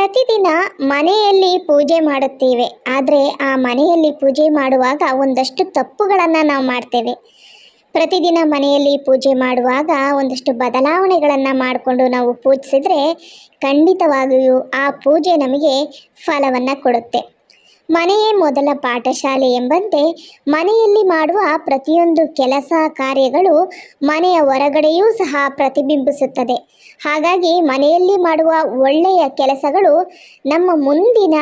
ಪ್ರತಿದಿನ ಮನೆಯಲ್ಲಿ ಪೂಜೆ ಮಾಡುತ್ತೇವೆ. ಆದರೆ ಆ ಮನೆಯಲ್ಲಿ ಪೂಜೆ ಮಾಡುವಾಗ ಒಂದಷ್ಟು ತಪ್ಪುಗಳನ್ನು ನಾವು ಮಾಡ್ತೇವೆ. ಪ್ರತಿದಿನ ಮನೆಯಲ್ಲಿ ಪೂಜೆ ಮಾಡುವಾಗ ಒಂದಷ್ಟು ಬದಲಾವಣೆಗಳನ್ನು ಮಾಡಿಕೊಂಡು ನಾವು ಪೂಜಿಸಿದರೆ ಖಂಡಿತವಾಗಿಯೂ ಆ ಪೂಜೆ ನಮಗೆ ಫಲವನ್ನು ಕೊಡುತ್ತೆ. ಮನೆಯೇ ಮೊದಲ ಪಾಠಶಾಲೆ ಎಂಬಂತೆ ಮನೆಯಲ್ಲಿ ಮಾಡುವ ಪ್ರತಿಯೊಂದು ಕೆಲಸ ಕಾರ್ಯಗಳು ಮನೆಯ ಹೊರಗಡೆಯೂ ಸಹ ಪ್ರತಿಬಿಂಬಿಸುತ್ತದೆ. ಹಾಗಾಗಿ ಮನೆಯಲ್ಲಿ ಮಾಡುವ ಒಳ್ಳೆಯ ಕೆಲಸಗಳು ನಮ್ಮ ಮುಂದಿನ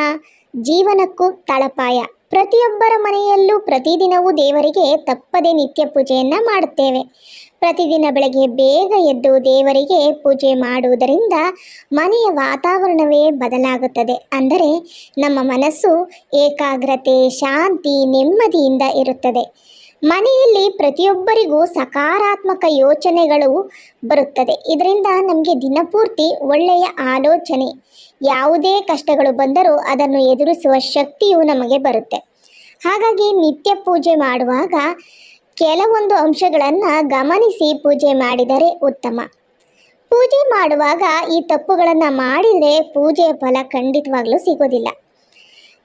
ಜೀವನಕ್ಕೂ ತಳಪಾಯ. ಪ್ರತಿಯೊಬ್ಬರ ಮನೆಯಲ್ಲೂ ಪ್ರತಿದಿನವೂ ದೇವರಿಗೆ ತಪ್ಪದೆ ನಿತ್ಯ ಪೂಜೆಯನ್ನು ಮಾಡುತ್ತೇವೆ. ಪ್ರತಿದಿನ ಬೆಳಗ್ಗೆ ಬೇಗ ಎದ್ದು ದೇವರಿಗೆ ಪೂಜೆ ಮಾಡುವುದರಿಂದ ಮನೆಯ ವಾತಾವರಣವೇ ಬದಲಾಗುತ್ತದೆ. ಅಂದರೆ ನಮ್ಮ ಮನಸ್ಸು ಏಕಾಗ್ರತೆ, ಶಾಂತಿ, ನೆಮ್ಮದಿಯಿಂದ ಇರುತ್ತದೆ. ಮನೆಯಲ್ಲಿ ಪ್ರತಿಯೊಬ್ಬರಿಗೂ ಸಕಾರಾತ್ಮಕ ಯೋಚನೆಗಳು ಬರುತ್ತದೆ. ಇದರಿಂದ ನಮಗೆ ದಿನಪೂರ್ತಿ ಒಳ್ಳೆಯ ಆಲೋಚನೆ, ಯಾವುದೇ ಕಷ್ಟಗಳು ಬಂದರೂ ಅದನ್ನು ಎದುರಿಸುವ ಶಕ್ತಿಯು ನಮಗೆ ಬರುತ್ತೆ. ಹಾಗಾಗಿ ನಿತ್ಯ ಪೂಜೆ ಮಾಡುವಾಗ ಕೆಲವೊಂದು ಅಂಶಗಳನ್ನು ಗಮನಿಸಿ ಪೂಜೆ ಮಾಡಿದರೆ ಉತ್ತಮ. ಪೂಜೆ ಮಾಡುವಾಗ ಈ ತಪ್ಪುಗಳನ್ನು ಮಾಡಿದರೆ ಪೂಜೆಯ ಫಲ ಖಂಡಿತವಾಗ್ಲೂ ಸಿಗೋದಿಲ್ಲ.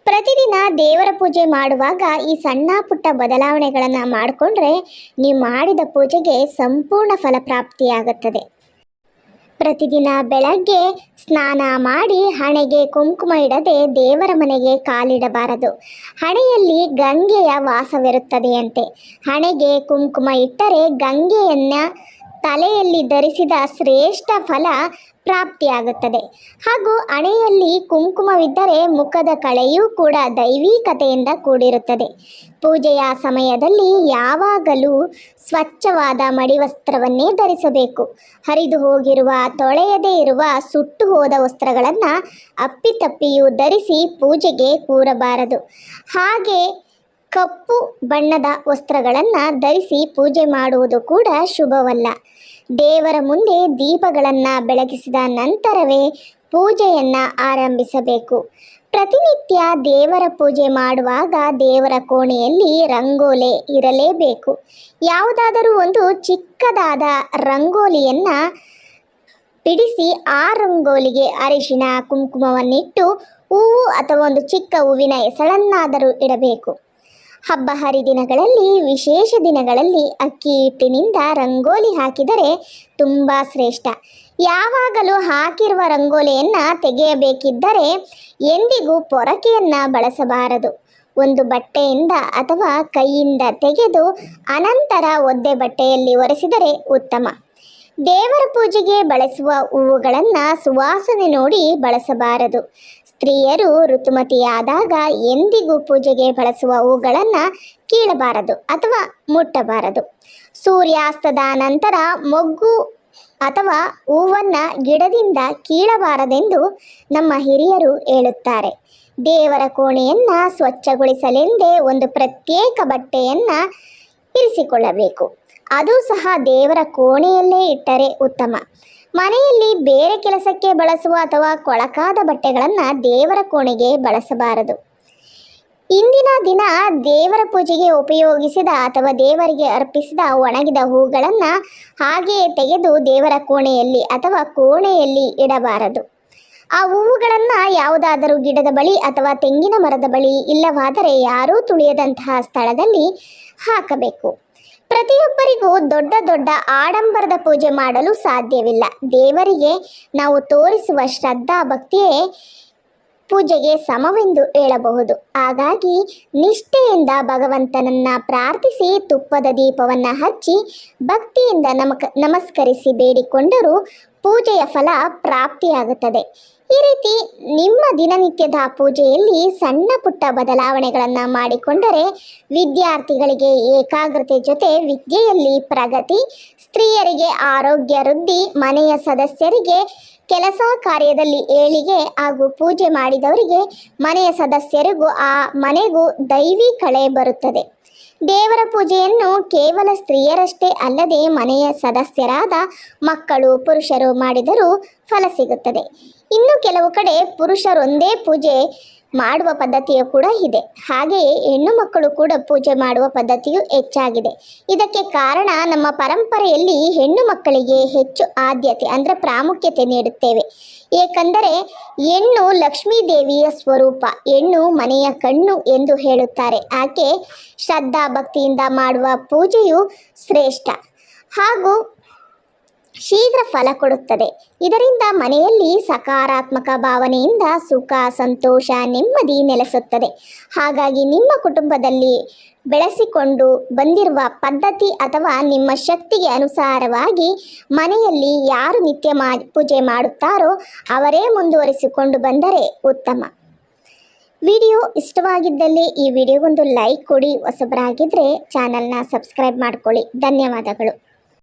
ಪ್ರತಿದಿನ ದೇವರ ಪೂಜೆ ಮಾಡುವಾಗ ಈ ಸಣ್ಣ ಪುಟ್ಟ ಬದಲಾವಣೆಗಳನ್ನು ಮಾಡಿಕೊಂಡ್ರೆ ನೀವು ಮಾಡಿದ ಪೂಜೆಗೆ ಸಂಪೂರ್ಣ ಫಲಪ್ರಾಪ್ತಿಯಾಗುತ್ತದೆ ಪ್ರತಿದಿನ ಬೆಳಗ್ಗೆ ಸ್ನಾನ ಮಾಡಿ ಹಣೆಗೆ ಕುಂಕುಮ ಇಡದೆ ದೇವರ ಮನೆಗೆ ಕಾಲಿಡಬಾರದು. ಹಣೆಯಲ್ಲಿ ಗಂಗೆಯ ವಾಸವಿರುತ್ತದೆಯಂತೆ. ಹಣೆಗೆ ಕುಂಕುಮ ಇಟ್ಟರೆ ಗಂಗೆಯನ್ನು ತಲೆಯಲ್ಲಿ ಧರಿಸಿದ ಶ್ರೇಷ್ಠ ಫಲ ಪ್ರಾಪ್ತಿಯಾಗುತ್ತದೆ. ಹಾಗೂ ಹಣೆಯಲ್ಲಿ ಕುಂಕುಮವಿದ್ದರೆ ಮುಖದ ಕಳೆಯೂ ಕೂಡ ದೈವಿಕತೆಯಿಂದ ಕೂಡಿರುತ್ತದೆ. ಪೂಜೆಯ ಸಮಯದಲ್ಲಿ ಯಾವಾಗಲೂ ಸ್ವಚ್ಛವಾದ ಮಡಿವಸ್ತ್ರವನ್ನೇ ಧರಿಸಬೇಕು. ಹರಿದು ಹೋಗಿರುವ, ತೊಳೆಯದೇ ಇರುವ, ಸುಟ್ಟು ಹೋದ ವಸ್ತ್ರಗಳನ್ನು ಅಪ್ಪಿತಪ್ಪಿಯೂ ಧರಿಸಿ ಪೂಜೆಗೆ ಕೂರಬಾರದು. ಹಾಗೆ ಕಪ್ಪು ಬಣ್ಣದ ವಸ್ತ್ರಗಳನ್ನು ಧರಿಸಿ ಪೂಜೆ ಮಾಡುವುದು ಕೂಡ ಶುಭವಲ್ಲ. ದೇವರ ಮುಂದೆ ದೀಪಗಳನ್ನು ಬೆಳಗಿಸಿದ ನಂತರವೇ ಪೂಜೆಯನ್ನು ಆರಂಭಿಸಬೇಕು. ಪ್ರತಿನಿತ್ಯ ದೇವರ ಪೂಜೆ ಮಾಡುವಾಗ ದೇವರ ಕೋಣೆಯಲ್ಲಿ ರಂಗೋಲೆ ಇರಲೇಬೇಕು. ಯಾವುದಾದರೂ ಒಂದು ಚಿಕ್ಕದಾದ ರಂಗೋಲಿಯನ್ನು ಬಿಡಿಸಿ ಆ ರಂಗೋಲಿಗೆ ಅರಿಶಿನ ಕುಂಕುಮವನ್ನಿಟ್ಟು ಹೂವು ಅಥವಾ ಒಂದು ಚಿಕ್ಕ ಹೂವಿನ ಹೆಸಳನ್ನಾದರೂ ಇಡಬೇಕು. ಹಬ್ಬ ಹರಿದಿನಗಳಲ್ಲಿ, ವಿಶೇಷ ದಿನಗಳಲ್ಲಿ ಅಕ್ಕಿ ಹಿಟ್ಟಿನಿಂದ ರಂಗೋಲಿ ಹಾಕಿದರೆ ತುಂಬ ಶ್ರೇಷ್ಠ. ಯಾವಾಗಲೂ ಹಾಕಿರುವ ರಂಗೋಲಿಯನ್ನು ತೆಗೆಯಬೇಕಿದ್ದರೆ ಎಂದಿಗೂ ಪೊರಕೆಯನ್ನು ಬಳಸಬಾರದು. ಒಂದು ಬಟ್ಟೆಯಿಂದ ಅಥವಾ ಕೈಯಿಂದ ತೆಗೆದು ಅನಂತರ ಒದ್ದೆ ಬಟ್ಟೆಯಲ್ಲಿ ಒರೆಸಿದರೆ ಉತ್ತಮ. ದೇವರ ಪೂಜೆಗೆ ಬಳಸುವ ಹೂವುಗಳನ್ನು ಸುವಾಸನೆ ನೋಡಿ ಬಳಸಬಾರದು. ಸ್ತ್ರೀಯರು ಋತುಮತಿಯಾದಾಗ ಎಂದಿಗೂ ಪೂಜೆಗೆ ಬಳಸುವ ಹೂಗಳನ್ನು ಕೀಳಬಾರದು ಅಥವಾ ಮುಟ್ಟಬಾರದು. ಸೂರ್ಯಾಸ್ತದ ನಂತರ ಮೊಗ್ಗು ಅಥವಾ ಹೂವನ್ನು ಗಿಡದಿಂದ ಕೀಳಬಾರದೆಂದು ನಮ್ಮ ಹಿರಿಯರು ಹೇಳುತ್ತಾರೆ. ದೇವರ ಕೋಣೆಯನ್ನು ಸ್ವಚ್ಛಗೊಳಿಸಲೆಂದೇ ಒಂದು ಪ್ರತ್ಯೇಕ ಬಟ್ಟೆಯನ್ನು ಇರಿಸಿಕೊಳ್ಳಬೇಕು. ಅದು ಸಹ ದೇವರ ಕೋಣೆಯಲ್ಲೇ ಇಟ್ಟರೆ ಉತ್ತಮ. ಮನೆಯಲ್ಲಿ ಬೇರೆ ಕೆಲಸಕ್ಕೆ ಬಳಸುವ ಅಥವಾ ಕೊಳಕಾದ ಬಟ್ಟೆಗಳನ್ನು ದೇವರ ಕೋಣೆಗೆ ಬಳಸಬಾರದು. ಇಂದಿನ ದಿನ ದೇವರ ಪೂಜೆಗೆ ಉಪಯೋಗಿಸಿದ ಅಥವಾ ದೇವರಿಗೆ ಅರ್ಪಿಸಿದ ಒಣಗಿದ ಹೂಗಳನ್ನು ಹಾಗೆಯೇ ತೆಗೆದು ದೇವರ ಕೋಣೆಯಲ್ಲಿ ಅಥವಾ ಕೋಣೆಯಲ್ಲಿ ಇಡಬಾರದು. ಆ ಹೂವುಗಳನ್ನು ಯಾವುದಾದರೂ ಗಿಡದ ಬಳಿ ಅಥವಾ ತೆಂಗಿನ ಮರದ ಬಳಿ ಇಲ್ಲವಾದರೆ ಯಾರೂ ತುಳಿಯದಂತಹ ಸ್ಥಳದಲ್ಲಿ ಹಾಕಬೇಕು. ಪ್ರತಿಯೊಬ್ಬರಿಗೂ ದೊಡ್ಡ ದೊಡ್ಡ ಆಡಂಬರದ ಪೂಜೆ ಮಾಡಲು ಸಾಧ್ಯವಿಲ್ಲ. ದೇವರಿಗೆ ನಾವು ತೋರಿಸುವ ಶ್ರದ್ಧಾ ಭಕ್ತಿಯೇ ಪೂಜೆಗೆ ಸಮವೆಂದು ಹೇಳಬಹುದು. ಹಾಗಾಗಿ ನಿಷ್ಠೆಯಿಂದ ಭಗವಂತನನ್ನ ಪ್ರಾರ್ಥಿಸಿ ತುಪ್ಪದ ದೀಪವನ್ನು ಹಚ್ಚಿ ಭಕ್ತಿಯಿಂದ ನಮಕ, ನಮಸ್ಕರಿಸಿ ಬೇಡಿಕೊಂಡರೂ ಪೂಜೆಯ ಫಲ ಪ್ರಾಪ್ತಿಯಾಗುತ್ತದೆ. ಈ ರೀತಿ ನಿಮ್ಮ ದಿನನಿತ್ಯದ ಪೂಜೆಯಲ್ಲಿ ಸಣ್ಣ ಪುಟ್ಟ ಬದಲಾವಣೆಗಳನ್ನು ಮಾಡಿಕೊಂಡರೆ ವಿದ್ಯಾರ್ಥಿಗಳಿಗೆ ಏಕಾಗ್ರತೆ ಜೊತೆ ವಿದ್ಯೆಯಲ್ಲಿ ಪ್ರಗತಿ, ಸ್ತ್ರೀಯರಿಗೆ ಆರೋಗ್ಯ ವೃದ್ಧಿ, ಮನೆಯ ಸದಸ್ಯರಿಗೆ ಕೆಲಸ ಕಾರ್ಯದಲ್ಲಿ ಏಳಿಗೆ ಹಾಗೂ ಪೂಜೆ ಮಾಡಿದವರಿಗೆ ಮನೆಯ ಸದಸ್ಯರಿಗೂ ಆ ಮನೆಗೂ ದೈವಿ ಕಳೆ ಬರುತ್ತದೆ. ದೇವರ ಪೂಜೆಯನ್ನು ಕೇವಲ ಸ್ತ್ರೀಯರಷ್ಟೇ ಅಲ್ಲದೆ ಮನೆಯ ಸದಸ್ಯರಾದ ಮಕ್ಕಳು, ಪುರುಷರು ಮಾಡಿದರೂ ಫಲ ಸಿಗುತ್ತದೆ. ಇನ್ನು ಕೆಲವು ಕಡೆ ಪುರುಷರೊಂದೇ ಪೂಜೆ ಮಾಡುವ ಪದ್ಧತಿಯು ಕೂಡ ಇದೆ. ಹಾಗೆಯೇ ಹೆಣ್ಣು ಮಕ್ಕಳು ಕೂಡ ಪೂಜೆ ಮಾಡುವ ಪದ್ಧತಿಯು ಹೆಚ್ಚಾಗಿದೆ. ಇದಕ್ಕೆ ಕಾರಣ ನಮ್ಮ ಪರಂಪರೆಯಲ್ಲಿ ಹೆಣ್ಣು ಮಕ್ಕಳಿಗೆ ಹೆಚ್ಚು ಆದ್ಯತೆ ಅಂದರೆ ಪ್ರಾಮುಖ್ಯತೆ ನೀಡುತ್ತೇವೆ. ಏಕೆಂದರೆ ಹೆಣ್ಣು ಲಕ್ಷ್ಮೀ ದೇವಿಯ ಸ್ವರೂಪ, ಹೆಣ್ಣು ಮನೆಯ ಕಣ್ಣು ಎಂದು ಹೇಳುತ್ತಾರೆ. ಆಕೆ ಶ್ರದ್ಧಾ ಭಕ್ತಿಯಿಂದ ಮಾಡುವ ಪೂಜೆಯು ಶ್ರೇಷ್ಠ. ಹಾಗೂ ಶೀಘ್ರ ಫಲ ಕೊಡುತ್ತದೆ. ಇದರಿಂದ ಮನೆಯಲ್ಲಿ ಸಕಾರಾತ್ಮಕ ಭಾವನೆಯಿಂದ ಸುಖ, ಸಂತೋಷ, ನೆಮ್ಮದಿ ನೆಲೆಸುತ್ತದೆ. ಹಾಗಾಗಿ ನಿಮ್ಮ ಕುಟುಂಬದಲ್ಲಿ ಬೆಳೆಸಿಕೊಂಡು ಬಂದಿರುವ ಪದ್ಧತಿ ಅಥವಾ ನಿಮ್ಮ ಶಕ್ತಿಗೆ ಅನುಸಾರವಾಗಿ ಮನೆಯಲ್ಲಿ ಯಾರು ನಿತ್ಯ ಮಾ, ಪೂಜೆ ಮಾಡುತ್ತಾರೋ ಅವರೇ ಮುಂದುವರಿಸಿಕೊಂಡು ಬಂದರೆ ಉತ್ತಮ. ವಿಡಿಯೋ ಇಷ್ಟವಾಗಿದ್ದಲ್ಲಿ ಈ ವಿಡಿಯೋಗೊಂದು ಲೈಕ್ ಕೊಡಿ. ಹೊಸಬರಾಗಿದ್ದರೆ ಚಾನಲ್ನ ಸಬ್ಸ್ಕ್ರೈಬ್ ಮಾಡ್ಕೊಳ್ಳಿ. ಧನ್ಯವಾದಗಳು.